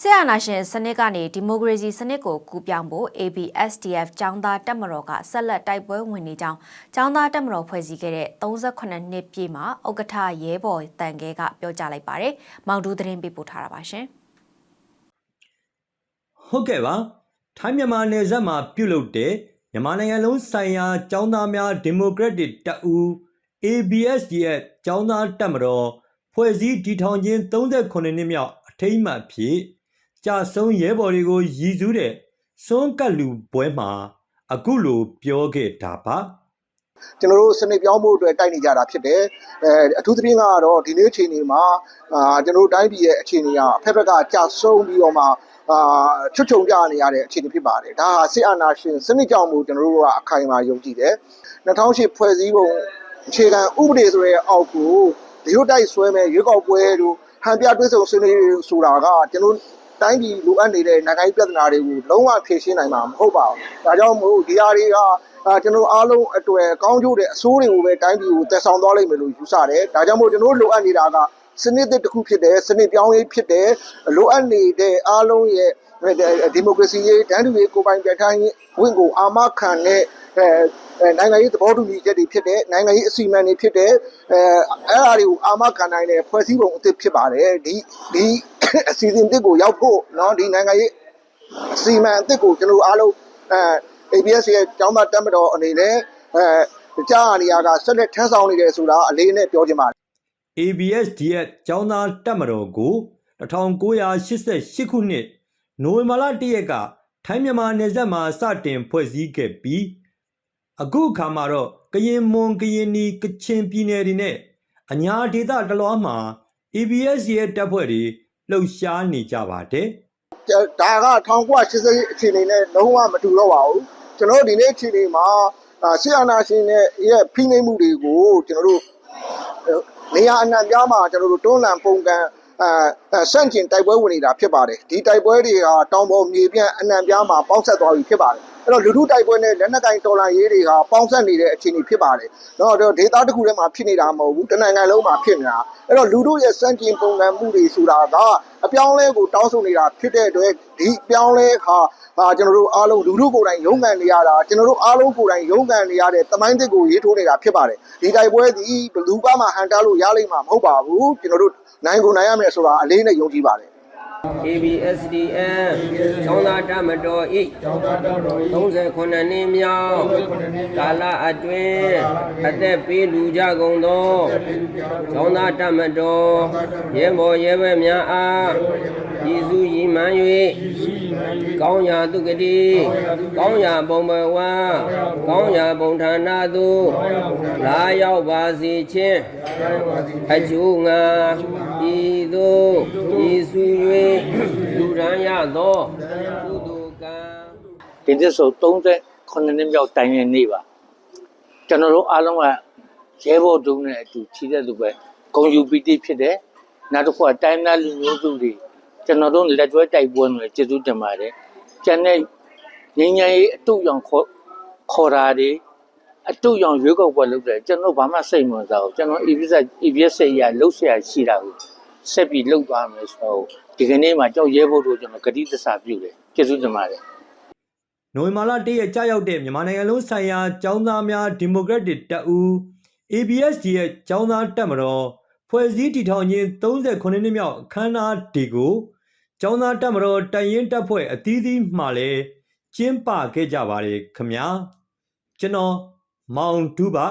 ဆရာနာရှင်စနစ်ကနေဒီမိုကရေစီစနစ်ကိုကူးပြောင်းဖို့ ABSDF ចောင်းသားတက်မတော်ကဆက်လက်တိုက်ပွဲဝင်နေကြောင်းចောင်းသားတက်မတော်ဖွဲ့စည်းခဲ့တဲ့38နှစ်ပြည့်မှာဥက္ကဋ္ဌရဲဘော်တန်ခဲကပြောကြားလိုက်ပါတယ်။မောင်တူးသတင်းပေးပို့ထားတာပါရှင်။ ဟုတ်ကဲ့ပါထိုင်းမြန်မာနယ်စပ်မှာပြုလုပ်တဲ့မြန်မာနိုင်ငံလုံးဆိုင်ရာចောင်းသားများဒီမိုကရက်တစ်တပ်ဦး ABS ရဲ့ចောင်းသားတပ်မတော်ဖွဲ့စည်းတည်ထောင်ခြင်း38နှစ်မြောက်အထိမ်းအမှတ်ဖြစ် ကြာဆုံးရဲဘော်တွေကိုရည်စူးတဲ့စွန်းကတ်လူပွဲမှာအခုလိုပြောခဲ့တာပါကျွန်တော်တို့စနစ်ပြောင်းဖို့အတွက်တိုက်နေကြတာဖြစ်တယ်အဲအထူးသဖြင့်ကတော့ဒီနေ့အချိန်ဒီမှာအာကျွန်တော်တို့တိုင်းပြည်ရဲ့အခြေအနေကအဖက်ဖက်ကကြာဆုံးပြီးတော့မှအာချွတ်ချုံကြနေရတဲ့အခြေအနေဖြစ်ပါတယ်ဒါဟာစစ်အာဏာရှင်စနစ်ကြောင့်မို့ကျွန်တော်တို့ကအခိုင်အမာယုံကြည်တယ်2008ဖွဲ့စည်းပုံအခြေခံဥပဒေဆိုတဲ့အောက်ကိုဒီလိုတိုက်ဆွဲမဲ့ရွေးကောက်ပွဲတို့ဟန်ပြတွဲဆုံဆွေးနွေးဆိုတာကကျွန်တော် တိုင်းပြည်လိုအပ်နေတဲ့နိုင်ငံရေးပြဿနာတွေကိုလုံးဝဖြေရှင်းနိုင်မှာမဟုတ်ပါဘူး။ဒါကြောင့်မို့ဒီဟာတွေကအာကျွန်တော်အားလုံးအတွေ့ကောင်းကျိုးတဲ့အဆိုးတွေကိုပဲတိုင်းပြည်ကိုတည်ဆောင်သွားလိမ့်မယ်လို့ယူဆတယ်။ဒါကြောင့်မို့ကျွန်တော်လိုအပ်နေတာကစနစ်သစ်တစ်ခုဖြစ်တယ်စနစ်ပြောင်းရေးဖြစ်တယ်လိုအပ်နေတဲ့အားလုံးရဲ့ဒီမိုကရေစီရေးတန်းတူရေးကိုယ်ပိုင်ပြဋ္ဌာန်းရေးဝင်ကိုအာမခံတဲ့အဲအဲနိုင်ငံရေးသဘောတူညီချက်တွေဖြစ်တဲ့နိုင်ငံရေးအစီအမံတွေဖြစ်တဲ့အဲအဲ့အရာတွေကိုအာမခံနိုင်တဲ့ဖွဲ့စည်းပုံအသစ်ဖြစ်ပါတယ်ဒီဒီ အစီအစဉ်တစ်ကိုရောက်ဖို့နော်ဒီနိုင်ငံရေးအစီအမံအစ်ကိုကျွန်တော်အားလုံးအဲ ABS ရဲ့ကျောင်းသားတက်မတော်အနေနဲ့အဲကြားနေရကဆက်လက်ထမ်းဆောင်နေတယ်ဆိုတာအလေးနဲ့ပြောချင်ပါတယ် ABSD ရဲ့ကျောင်းသားတက်မတော်ကို1988ခုနှစ်နိုဝင်ဘာလ1ရက်ကထိုင်းမြန်မာနယ်စပ်မှာစတင်ဖွဲ့စည်းခဲ့ပြီးအခုအခါမှာတော့ကရင်မွန်ကရင်နီကချင်ပြည်နယ်တွေနဲ့အညာဒေသတလွားမှာ ABS ရဲ့တပ်ဖွဲ့တွေ လှုပ်ရှားနေကြပါတယ်ဒါက1980အခြေအနေနဲ့လုံးဝမတူတော့ပါဘူးကျွန်တော်တို့ဒီနေ့အခြေအနေမှာအာဆီယနာရှင်ရဲ့ရဲ့ဖိနှိပ်မှုတွေကိုကျွန်တော်တို့နေရာအနှံ့ပြားမှာကျွန်တော်တို့တွန်းလှန်ပုံကန် အာဆန့်ကျင်တိုက်ပွဲဝင်နေတာဖြစ်ပါတယ်ဒီတိုက်ပွဲတွေဟာတောင်ပေါ်မြေပြန့်အနှံ့ပြားမှာပေါင်းဆက်သွားပြီဖြစ်ပါတယ်အဲ့တော့လူထုတိုက်ပွဲနဲ့လက်နက်ကင်တော်လှန်ရေးတွေကပေါင်းဆက်နေတဲ့အခြေအနေဖြစ်ပါတယ်။တော့ဒေသတစ်ခုထဲမှာဖြစ်နေတာမဟုတ်ဘူး။တနိုင်ငံလုံးမှာဖြစ်နေတာ။အဲ့တော့လူထုရဲ့စန့်ကျင်ပုံကံမှုတွေဆိုတာကအပြောင်းလဲကိုတောင်းဆိုနေတာဖြစ်တဲ့အတွက်ဒီပြောင်းလဲဟာအာကျွန်တော်တို့အားလုံးလူထုကိုယ်တိုင်ရုန်းကန်နေရတာကျွန်တော်တို့အားလုံးကိုယ်တိုင်ရုန်းကန်နေရတဲ့တမိုင်းတစ်ကိုရေးထိုးနေတာဖြစ်ပါတယ်။ဒီတိုက်ပွဲဒီဘလူးကမှဟန်တာလို့ရလိမ့်မှာမဟုတ်ပါဘူး။ကျွန်တော်တို့နိုင်ကိုနိုင်ရမယ်ဆိုတာအလေးနဲ့ယုံကြည်ပါတယ် ABSDN ကျောင်းသားတမတော်ဤကျောင်းသားတော်တော်ဤ39နှစ်မြောက်39နှစ်ကာလအတွင်းအသက်ပေးလူကြကုန်သောကျောင်းသားတမတော်ရဲဘော်ရဲဘဲများအား ဤစုဤမှန်၍ကောင်းရာတုကတိကောင်းရာဘုံဘဝကောင်းရာဘုံဌာနသို့လာရောက်ပါစေခြင်းအကျိုးငါဤသို့ဤစု၍လူရန်ရသောကုသိုလ်ကံဒီသစ္ဆို38နှစ်မြောက်တိုင်တဲ့နေ့ပါကျွန်တော်တို့အားလုံးကရဲဘော်တုံးနဲ့အတူခြိတဲ့သူပဲဂုံယူပီတိဖြစ်တယ်နောက်တစ်ခုကတိုင်းသားလူမျိုးစုတွေ ကျွန်တော်တို့လက်တွဲတိုက်ပွဲတွေကျေးဇူးတင်ပါတယ်ကျန်တဲ့ငင်းငယ်ရေးအတုရောင်ခေါ်ခေါ်တာတွေအတုရောင်ရွေးကောက်ပွဲလုပ်တယ်ကျွန်တော်ဘာမှစိတ်မဝင်စားဘူးကျွန်တော် EVS EVS ရလှုပ်ရှားရှိတာကိုဆက်ပြီးလှုပ်သွားမယ်ဆိုတော့ဒီကနေ့မှကြောက်ရဲဖို့တို့ကျွန်တော်ဂတိသစာပြုတယ်ကျေးဇူးတင်ပါတယ်နိုဝင်ဘာလ၁ရက်ကြာရောက်တဲ့မြန်မာနိုင်ငံလုံးဆိုင်ရာចောင်းသားများဒီမိုကရက်တစ်တပ်ဦး ABSD ရဲ့ចောင်းသားတပ်မတော်ဖွဲ့စည်းတည်ထောင်ခြင်း38နှစ်မြောက်အခမ်းအနားဒီကို ចောင်းသားတပ်မတော်တိုင်ရင်တပ်ဖွဲ့အသီးသီးမှလည်းကျင်းပခဲ့ကြပါတယ်ခမညာကျွန်တော်မောင်ဒူးပါ